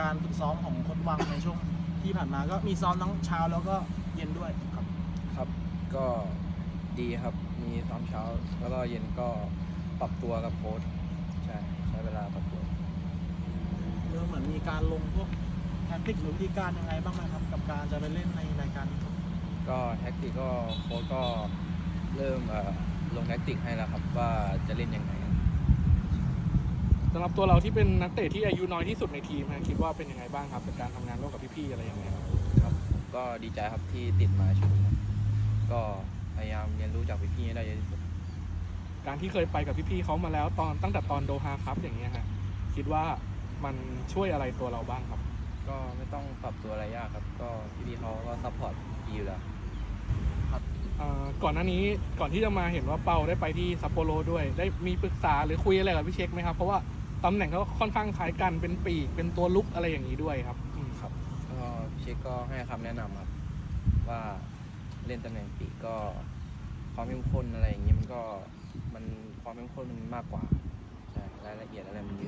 การฝึกซ้อมของโคนวังในช่วงที่ผ่านมาก็มีซ้อมทั้งเช้าแล้วก็เย็นด้วยครับ ครับก็ดีครับ มีตอนเช้า แล้วก็เย็นก็ปรับตัวกับโค้ชใช่ใช้เวลาปรับตัวเริ่มเหมือนมีการลงพวกแทคติกหรือวิธีการยังไงบ้างไหมครับ กับการจะไปเล่นในรายการนี้ครับก็แท็กติกก็โค้ชก็เริ่มเอ่อลงแท็กติกให้แล้วครับว่าจะเล่นยังไงสำหรับตัวเราที่เป็นนักเตะที่อายุน้อยที่สุดในทีมนะคิดว่าเป็นยังไงบ้างครับกับการทำงานร่วมกับพี่ๆอะไรอย่างเงี้ยครับครับ ก็ดีใจครับที่ติดมาชุดนี้ครับก็พยายามเรียนรู้จากพี่ๆให้ได้เยอะที่สุดการที่เคยไปกับพี่ๆเขามาแล้วตอนตั้งแต่ตอนโดฮาครับอย่างเงี้ยฮะคิดว่ามันช่วยอะไรตัวเราบ้างครับ ก็ไม่ต้องปรับตัวอะไรยากครับ ก็พี่ๆเขาก็ซัพพอร์ตดีอยู่แล้วเอ่อก่อนหน้านี้ก่อนที่จะมาเห็นว่าเปาได้ไปที่ซัปโปโรด้วย ได้มีปรึกษาหรือคุยอะไรกับพี่เช็คไหมครับ เพราะว่า ตำแหน่งเขาค่อนข้างคล้ายกันเป็นปีกเป็นตัวลุกอะไรอย่างนี้ด้วยครับอืมครับก็เช็คก็ให้คำแนะนำครับ ว่าเล่นตำแหน่งปีกก็ความเข้มข้นอะไรอย่างนี้มันก็มันความเข้มข้นมันมากกว่าใช่รายละเอียดอะไรมันเยอะ